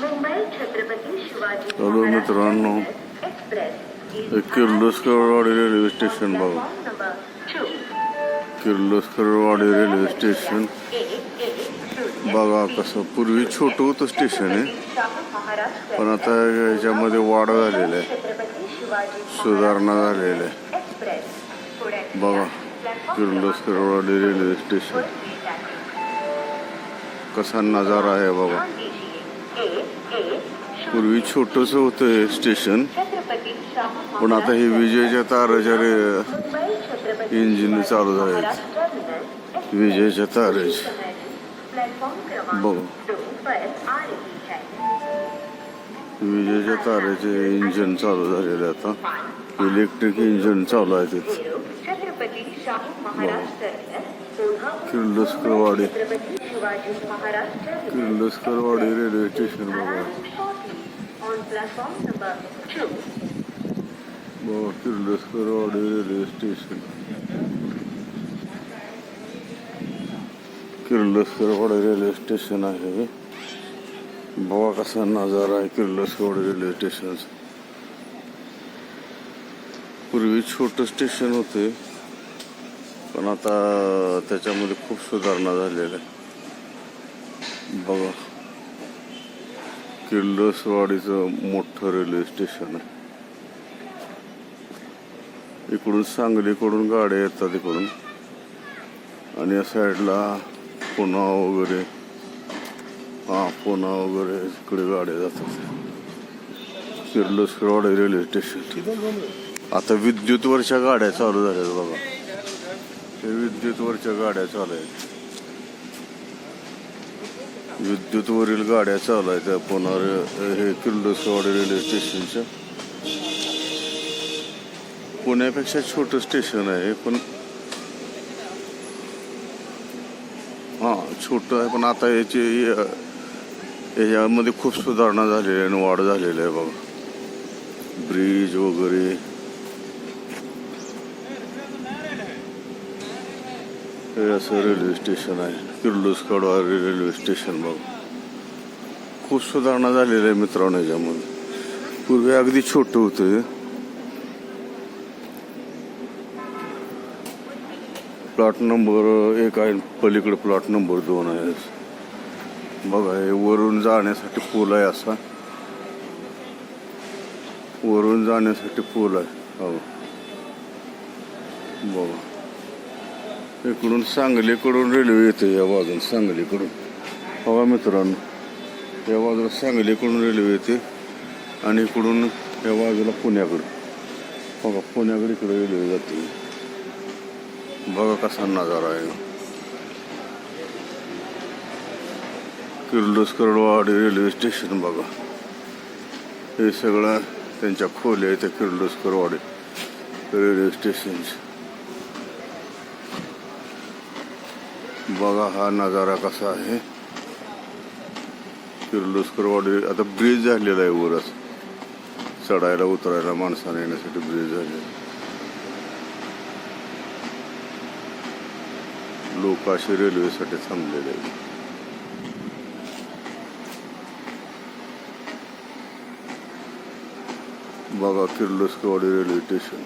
Mumbai Chhatrapati Shivaji hello मित्रांनो. Kirloskarwadi railway station बघा. Kirloskarwadi railway station. बघा कसं पूर्वी छोटं होतं स्टेशन आहे पण आता याच्यामध्ये वाढ झालेली आहे. सुधारणा झालेली आहे. बघा किर्लोस्करवाडी रेल्वे स्टेशन. कसा नजारा आहे बघा. पूर्वी छोटंसं होतं हे स्टेशन पण आता हे विजेच्या ताराच्या इंजिन चालू झाले आहेत. विजेच्या ताराचे बघू. विजेच्या ताराचे इंजिन चालू झालेले आता. इलेक्ट्रिक इंजिन चालू आहे तिथं. किर्लोस्करवाडी. किर्लोस्करवाडी रेल्वे स्टेशन बघा. Kirloskarwadi railway station. Kirloskarwadi railway station आहे. बघा कसा नजारा आहे किर्लोस्करवाडी रेल्वे स्टेशनचा. पूर्वी छोटं स्टेशन होते पण आता त्याच्यामध्ये खूप सुधारणा झालेल्या आहे बघा. किर्लसवाडीचं मोठं रेल्वे स्टेशन आहे. इकडून सांगलीकडून गाड्या येतात इकडून. आणि या साईडला पुन्हा वगैरे हा पुन्हा वगैरे इकडे गाड्या जातात. Kirloskarwadi railway station. आता विद्युतवरच्या गाड्या चालू झाल्या बघा. ते विद्युतवरच्या गाड्या चालू आहेत. विद्युतवरील गाड्या चालू आहेत पुन्हा हे किर्लोस्करवाडी रेल्वे स्टेशनच्या. पुण्यापेक्षा छोटं स्टेशन आहे पण हां छोटं आहे पण आता याची याच्यामध्ये खूप सुधारणा झालेली आहे आणि वाढ झालेली आहे बघा. ब्रिज वगैरे. हे असं रेल्वे स्टेशन आहे किर्लोस्करवाडी रेल्वे स्टेशन बघ खूप सुधारणा झालेली आहे मित्रांनो याच्यामध्ये पूर्वी अगदी छोटं होतं प्लॉट नंबर एक आहे पलीकडे प्लॉट नंबर दोन आहे बघा हे वरून जाण्यासाठी पूल आहे असा वरून जाण्यासाठी पूल आहे हो बघा इकडून सांगलीकडून रेल्वे येते या बाजून सांगलीकडून. हवा मित्रांनो या बाजूला सांगलीकडून रेल्वे येते आणि इकडून या बाजूला पुण्याकडे बघा पुण्याकडे इकडे रेल्वे जाते. बघा कसा नजारा आहे. किर्लोस्करवाडी रेल्वे स्टेशन बघा. हे सगळं त्यांच्या खोल्या आहेत त्या किर्लोस्करवाडी रेल्वे स्टेशनचे. बघा हा नजारा कसा आहे. किर्लोस्करवाडी आता ब्रिज झालेला आहे वरच. चढायला उतरायला माणसाने येण्यासाठी ब्रिज झालेला लोक असे रेल्वेसाठी थांबलेले आहेत. बघा किर्लोस्करवाडी रेल्वे स्टेशन